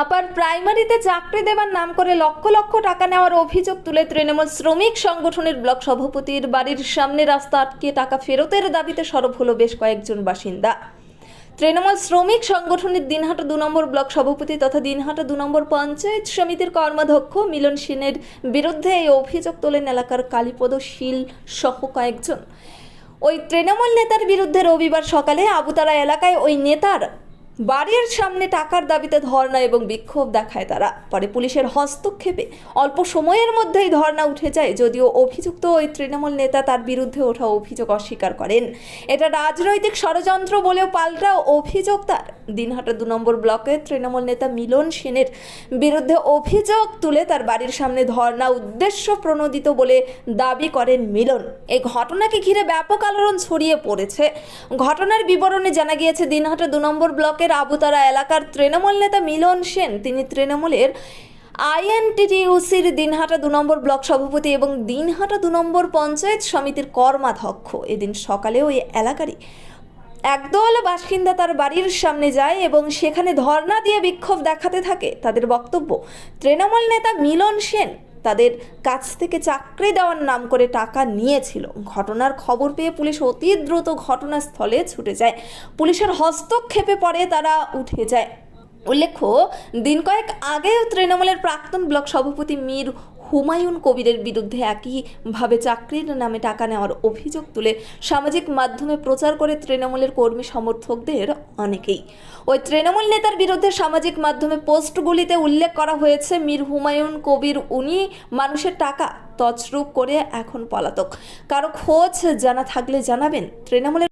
আপার প্রাইমারিতে চাকরি দেবার নাম করে লক্ষ লক্ষ টাকা নেওয়ার অভিযোগ তুলে তৃণমূল শ্রমিক সংগঠনের ব্লক সভাপতির বাড়ির সামনে রাস্তা আটকে টাকা ফেরতের দাবিতে সরব হলো বেশ কয়েকজন বাসিন্দা। তৃণমূল শ্রমিক সংগঠনের দিনহাটা দু নম্বর ব্লক সভাপতি তথা দিনহাটা দু নম্বর পঞ্চায়েত সমিতির কর্মাধ্যক্ষ মিলন সেনের বিরুদ্ধে এই অভিযোগ তোলেন এলাকার কালীপদ শীল সহ কয়েকজন। ওই তৃণমূল নেতার বিরুদ্ধে রবিবার সকালে আবুতারা এলাকায় ওই নেতার বাড়ির সামনে টাকার দাবিতে ধর্ণা এবং বিক্ষোভ দেখায় তারা। পরে পুলিশের হস্তক্ষেপে অল্প সময়ের মধ্যেই ধর্ণা উঠে যায়, যদিও অভিযুক্ত ওই তৃণমূল নেতা তার বিরুদ্ধে ওঠা অভিযোগ অস্বীকার করেন। এটা রাজনৈতিক ষড়যন্ত্র বলেও পাল্টা অভিযোগ তার। দিনহাটা দু নম্বর ব্লকের তৃণমূল নেতা মিলন সেনের বিরুদ্ধে অভিযোগ তুলে তার বাড়ির সামনে ধর্ণা উদ্দেশ্য প্রণোদিত বলে দাবি করেন মিলন। এই ঘটনাকে ঘিরে ব্যাপক আলোড়ন ছড়িয়ে পড়েছে। ঘটনার বিবরণে জানা গিয়েছে, দিনহাটা দু নম্বর ব্লকের আবুতারা এলাকার তৃণমূল নেতা মিলন সেন, তিনি তৃণমূলের আইএনটিটিউসির দিনহাটা দু নম্বর ব্লক সভাপতি এবং দিনহাটা দু নম্বর পঞ্চায়েত সমিতির কর্মাধ্যক্ষ। এদিন সকালে ওই এলাকারই একদল বাসিন্দা তার বাড়ির সামনে যায় এবং সেখানে ধর্না দিয়ে বিক্ষোভ দেখাতে থাকে। তাদের বক্তব্য, তৃণমূল নেতা মিলন সেন তাদের কাছ থেকে চাকরি দেওয়ার নাম করে টাকা নিয়েছিল। ঘটনার খবর পেয়ে পুলিশ অতি দ্রুত ঘটনাস্থলে ছুটে যায়। পুলিশের হস্তক্ষেপে পরে তারা উঠে যায়। উল্লেখ্য, দিন কয়েক আগেও তৃণমূলের প্রাক্তন ব্লক সভাপতি মীর হুমায়ুন কবিরের বিরুদ্ধে একইভাবে চাকরির নামে টাকা নেওয়ার অভিযোগ তুলে সামাজিক মাধ্যমে প্রচার করে তৃণমূলের কর্মী সমর্থকদের অনেকেই। ওই তৃণমূল নেতার বিরুদ্ধে সামাজিক মাধ্যমে পোস্টগুলিতে উল্লেখ করা হয়েছে, মীর হুমায়ুন কবির উনি মানুষের টাকা তছরূপ করে এখন পলাতক। কারও খোঁজ জানা থাকলে জানাবেন। তৃণমূলের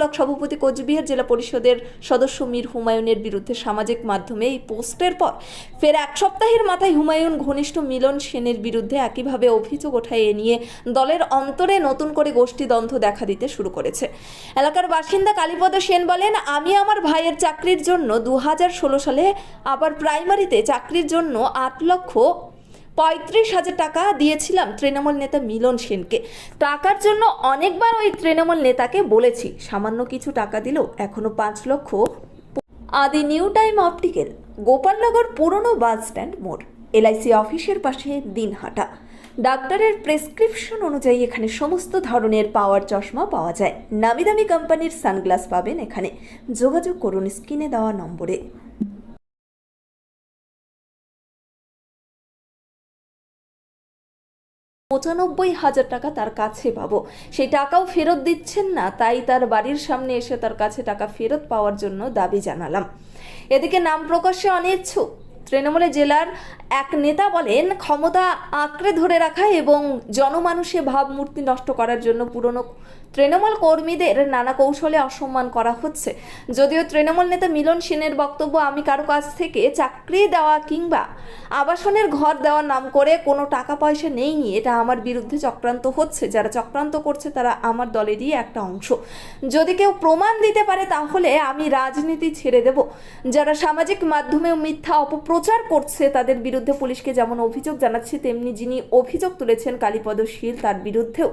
ব্লক সভাপতি কোচবিহার জেলা পরিষদের সদস্য মীর হুমায়ুনের বিরুদ্ধে সামাজিক মাধ্যমে এই পোস্টের পর ফের এক সপ্তাহের মাথায় হুমায়ুন ঘনিষ্ঠ মিলন সেনের বিরুদ্ধে একইভাবে অভিযোগ ওঠায় এ নিয়ে দলের অন্তরে নতুন করে গোষ্ঠীদ্বন্দ্ব দেখা দিতে শুরু করেছে। এলাকার বাসিন্দা কালীপদ সেন বলেন, আমি আমার ভাইয়ের চাকরির জন্য দু হাজার ষোলো সালে আবার প্রাইমারিতে চাকরির জন্য আট লক্ষ পঁয়ত্রিশ হাজার টাকা দিয়েছিলাম তৃণমূল নেতা মিলন সেনকে। টাকার জন্য অনেকবার ওই তৃণমূল নেতাকে বলেছি, সামান্য কিছু টাকা দিলেও এখনও পাঁচ লক্ষ আদি নিউ টাইম অপটিক্যাল, গোপালনগর পুরনো বাস স্ট্যান্ড মোড়, এলআইসি অফিসের পাশে দিনহাটা। ডাক্তারের প্রেসক্রিপশন অনুযায়ী এখানে সমস্ত ধরনের পাওয়ার চশমা পাওয়া যায়। নামি দামি কোম্পানির সানগ্লাস পাবেন এখানে। যোগাযোগ করুন স্ক্রিনে দেওয়া নম্বরে। পঁচানব্বই হাজার টাকা তার কাছে পাবো। সেই টাকাও ফেরত দিচ্ছেন না, তাই তার বাড়ির সামনে এসে তার কাছে টাকা ফেরত পাওয়ার জন্য দাবি জানালাম। এদিকে নাম প্রকাশে অনিচ্ছুক। তৃণমূলে জেলার এক নেতা বলেন, ক্ষমতা আঁকড়ে ধরে রাখা এবং জনমানুষে ভাবমূর্তি নষ্ট করার জন্য পুরনো তৃণমূল কর্মীদের নানা কৌশলে অসম্মান করা হচ্ছে। যদিও তৃণমূল নেতা মিলন সেনের বক্তব্য, আমি কারও কাছ থেকে চাকরি দেওয়া কিংবা আবাসনের ঘর দেওয়ার নাম করে কোনো টাকা পয়সা নেই নেইনি, এটা আমার বিরুদ্ধে চক্রান্ত হচ্ছে। যারা চক্রান্ত করছে, তারা আমার দলেরই একটা অংশ। যদি কেউ প্রমাণ দিতে পারে, তাহলে আমি রাজনীতি ছেড়ে দেব। যারা সামাজিক মাধ্যমেও মিথ্যা অপপ্রচার করছে, তাদের বিরুদ্ধে পুলিশকে যেমন অভিযোগ জানাচ্ছে, তেমনি যিনি অভিযোগ তুলেছেন, কালীপদ শীল, তার বিরুদ্ধেও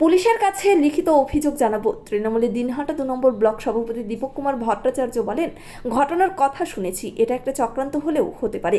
পুলিশের কাছে লিখিত অভিযোগ জানাব। তৃণমূলের দিনহাটা দু নম্বর ব্লক সভাপতি দীপক কুমার ভট্টাচার্য বলেন, ঘটনার কথা শুনেছি, এটা একটা চক্রান্ত হলেও হতে পারে।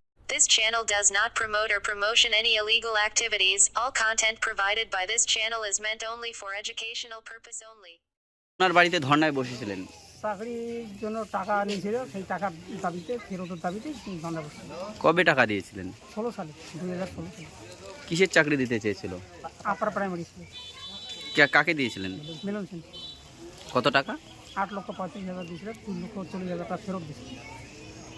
This channel does not promote or promotion any illegal activities. All content provided by this channel is meant only for educational purpose only. আপনার বাড়িতে ধর্নায় বসেছিলেন। চাকরির জন্য টাকা নিয়েছিল সেই টাকা দাবিতে ফেরতের দাবিতে ধন্দা করছিল কবে টাকা দিয়েছিলেন? ষোলো সালে দুই হাজার ষোলো সালে। কিসের চাকরি দিতে চেয়েছিল? Upper primary school. কে- কাকে দিয়েছিলেন? মিলন সেন। কত টাকা? আট লক্ষ পঁয়ত্রিশ হাজার দিয়েছিল তিন লক্ষ চল্লিশ হাজার টাকা ফেরত দিয়েছিল।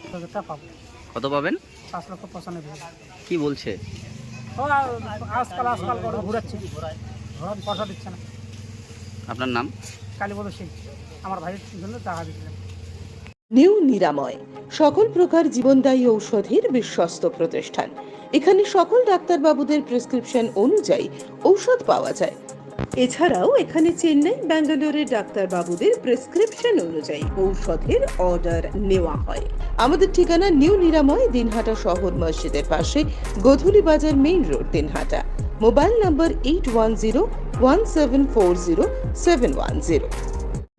দশ হাজার টাকা পাবো। কত পাবেন? পাঁচ লক্ষ পঁচানব্বই হাজার। কি বলছে? ও আজকাল আজকাল করে ঘুরাচ্ছে। পয়সা দিচ্ছে না। আপনার নাম? কালীপদ সিং। আমার ভাইয়ের জন্য টাকা দিয়েছিলেন। নিউ নিরাময় সকল প্রকার জীবনদায়ী ঔষধের বিশ্বস্ত প্রতিষ্ঠান। এখানে সকল ডাক্তারবাবুদের প্রেসক্রিপশন অনুযায়ী ঔষধ পাওয়া যায়। এছাড়াও এখানে চেন্নাই ব্যাঙ্গালোরের ডাক্তারবাবুদের প্রেসক্রিপশন অনুযায়ী ঔষধের অর্ডার নেওয়া হয়। আমাদের ঠিকানা নিউ নিরাময়, দিনহাটা শহর মসজিদের পাশে, Godhuli Bazar main road, Dinhata. Mobile number eight one zero one seven four zero seven one zero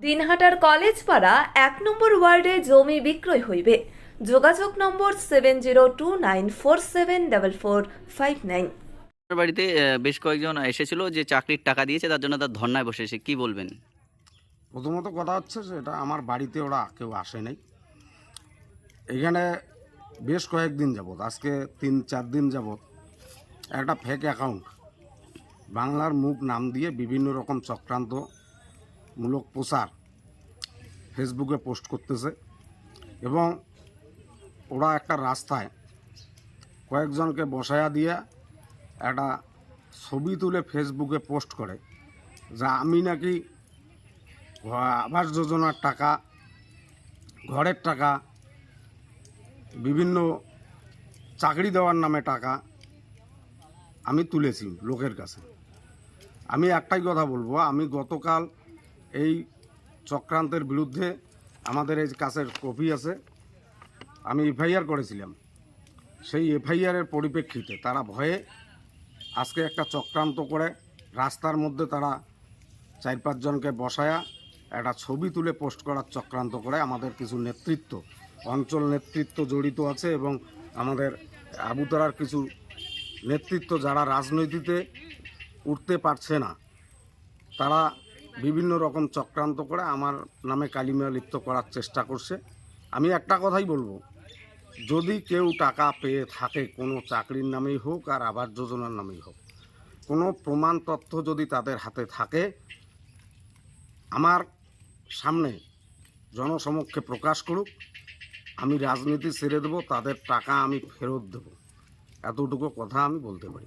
দিনহাটার college পাড়া এক নম্বর ওয়ার্ডে জমি বিক্রয় হইবে। যোগাযোগ number seven zero two nine four seven double four five nine বাড়িতে বেশ কয়েকজন এসেছিল যে চাকরির টাকা দিয়েছে, তার জন্য তার ধর্নায় বসেছে কি বলবেন? প্রথমত কথা হচ্ছে যে, এটা আমার বাড়িতে ওরা কেউ আসে নাই। এখানে বেশ কয়েকদিন যাবৎ, আজকে তিন চার দিন যাবৎ একটা ফেক অ্যাকাউন্ট বাংলার মুখ নাম দিয়ে বিভিন্ন রকম চক্রান্তমূলক প্রচার ফেসবুকে পোস্ট করতেছে এবং ওরা একটা রাস্তায় কয়েকজনকে বসায়া দিয়ে একটা ছবি তুলে ফেসবুকে পোস্ট করে যা আমি নাকি আবাস যোজনার টাকা, ঘরের টাকা, বিভিন্ন চাকরি দেওয়ার নামে টাকা আমি তুলেছি লোকের কাছে। আমি একটাই কথা বলব, আমি গতকাল এই চক্রান্তের বিরুদ্ধে আমাদের এই কাছের কপি আছে, আমি এফআইআর করেছিলাম। সেই এফআইআরের পরিপ্রেক্ষিতে তারা ভয়ে আজকে একটা চক্রান্ত করে রাস্তার মধ্যে তারা চার পাঁচজনকে বসায়া একটা ছবি তুলে পোস্ট করার চক্রান্ত করে আমাদের কিছু নেতৃত্ব, অঞ্চল নেতৃত্ব জড়িত আছে এবং আমাদের আবুতরার কিছু নেতৃত্ব যারা রাজনীতিতে উঠতে পারছে না, তারা বিভিন্ন রকম চক্রান্ত করে আমার নামে কালিমা লিপ্ত করার চেষ্টা করছে। আমি একটা কথাই বলব যদি কেউ টাকা পেয়ে থাকে, কোনো চাকরির নামেই হোক আর আবার যোজনার নামেই হোক, কোনো প্রমাণ তথ্য যদি তাদের হাতে থাকে, আমার সামনে জনসমক্ষে প্রকাশ করুক, আমি রাজনীতি ছেড়ে দেবো, তাদের টাকা আমি ফেরত দেবো। এতটুকু কথা আমি বলতে পারি।